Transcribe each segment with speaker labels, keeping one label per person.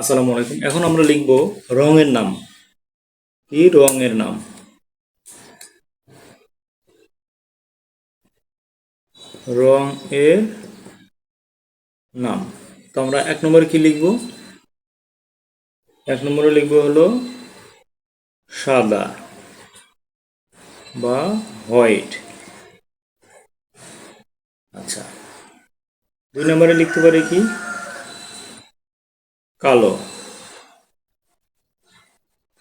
Speaker 1: আসসালামু আলাইকুম। এখন আমরা লিখব রঙের নাম। কি রঙের নাম? রং এর নাম। তো আমরা এক নম্বরে কি লিখব? এক নম্বরে লিখব হলো সাদা বা হোয়াইট। আচ্ছা। দুই নম্বরে লিখতে পারি কি? কালো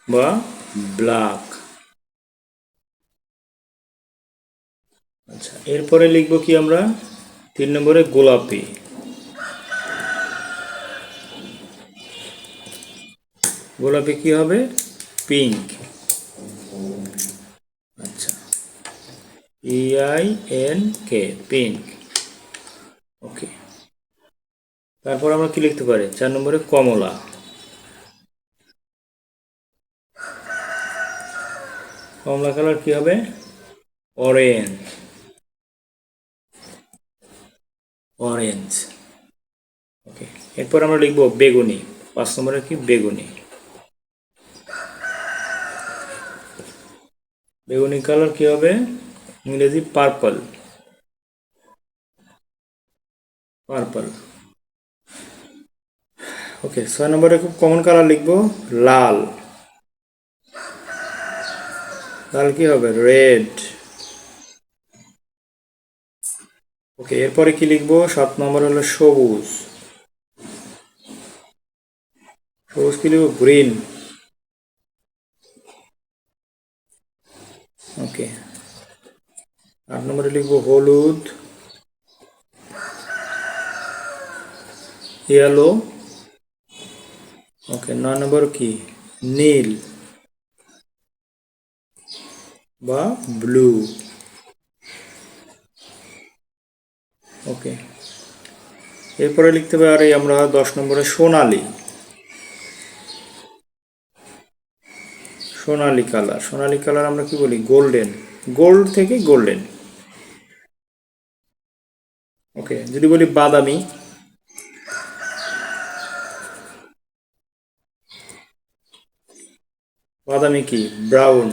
Speaker 1: বা ব্ল্যাক আচ্ছা এরপরে লিখব কি আমরা? তিন নম্বরে গোলাপি। গোলাপি কি হবে? পিঙ্ক আচ্ছা। ই এন কে পিঙ্ক ওকে তারপর আমরা কি লিখতে পারি? চার নম্বরে কমলা। কমলা কালার কি হবে? অরেঞ্জ অরেঞ্জ ওকে এরপর আমরা লিখব বেগুনি। পাঁচ নম্বরে কি? বেগুনি। বেগুনি কালার কি হবে? ইংরেজি পার্পল পার্পল ওকে ছয় নম্বরে খুব কমন কালার লিখব, লাল। লাল কি হবে? রেড ওকে এরপরে কি লিখব? সাত নম্বর হলো সবুজ। সবুজ কি লিখব? গ্রিন ওকে আট নম্বরে লিখব হলুদ। ইয়েলো ওকে নয় নম্বর কি নীল বা ব্লু ওকে এরপরে লিখতে পারি আমরা দশ নম্বরে সোনালি। সোনালি কালার। সোনালি কালার আমরা কি বলি? গোল্ডেন গোল্ড থেকে গোল্ডেন ওকে যদি বলি বাদামি বাদামি কি? ব্রাউন।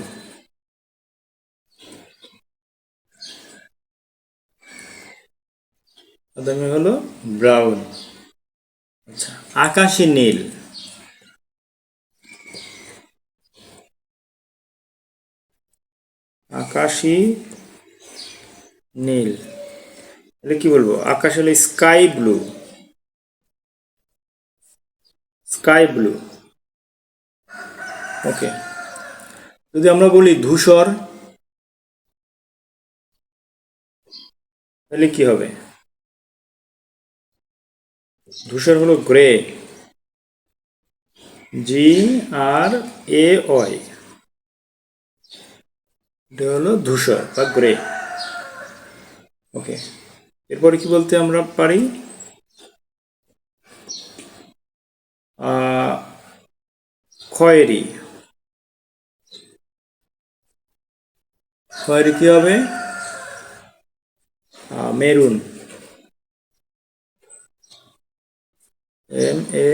Speaker 1: বাদামি হলো ব্রাউন। আচ্ছা আকাশি নীল। আকাশি নীল। এটা কি বলব? আকাশ হলো sky blue. Sky blue. Okay. যদি আমরা বলি ধূসর, তাহলে কি হবে? ধূসর হলো grey. G R A Y এটা হলো ধূসর বা গ্রে। ওকে। এরপরে কি বলতে আমরা পারি? খয়েরি। খয়েরি কি হবে? Maroon. M A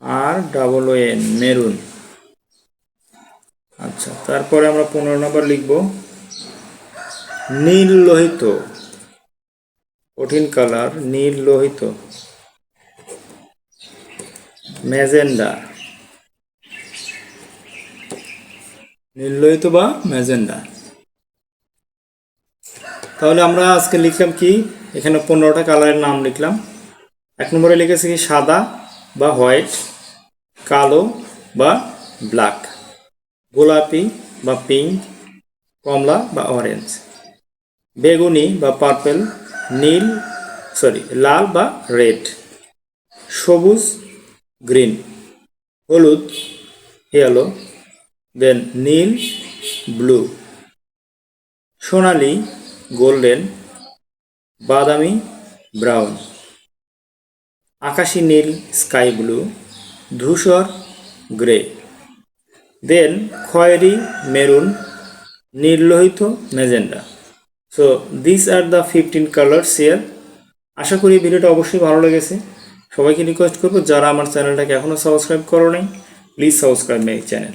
Speaker 1: R double N maroon. আচ্ছা তারপরে আমরা পনেরো নম্বর লিখব। নীল লোহিত কঠিন কালার নীল লোহিত ম্যাজেন্ডা নীল লোহিত বা ম্যাজেন্ডা। তাহলে আমরা আজকে লিখলাম কি? এখানে পনেরোটা কালারের নাম লিখলাম। এক নম্বরে লিখেছি কি? সাদা বা হোয়াইট, কালো বা ব্ল্যাক, গোলাপি বা পিঙ্ক, কমলা বা অরেঞ্জ, বেগুনি বা পার্পেল, নীল, সরি, লাল বা রেড, সবুজ, গ্রিন, হলুদ ইয়েলো দেন নীল ব্লু সোনালি গোল্ডেন বাদামি ব্রাউন আকাশি নীল স্কাই ব্লু ধূসর গ্রে দেন খয়েরি maroon নির্লোহিত magenta so this are the fifteen colours here আশা করি ভিডিওটা অবশ্যই ভালো লেগেছে। সবাইকে রিকোয়েস্ট করব, যারা আমার চ্যানেলটাকে এখনও সাবস্ক্রাইব করো নাই প্লিজ সাবস্ক্রাইব মাই চ্যানেল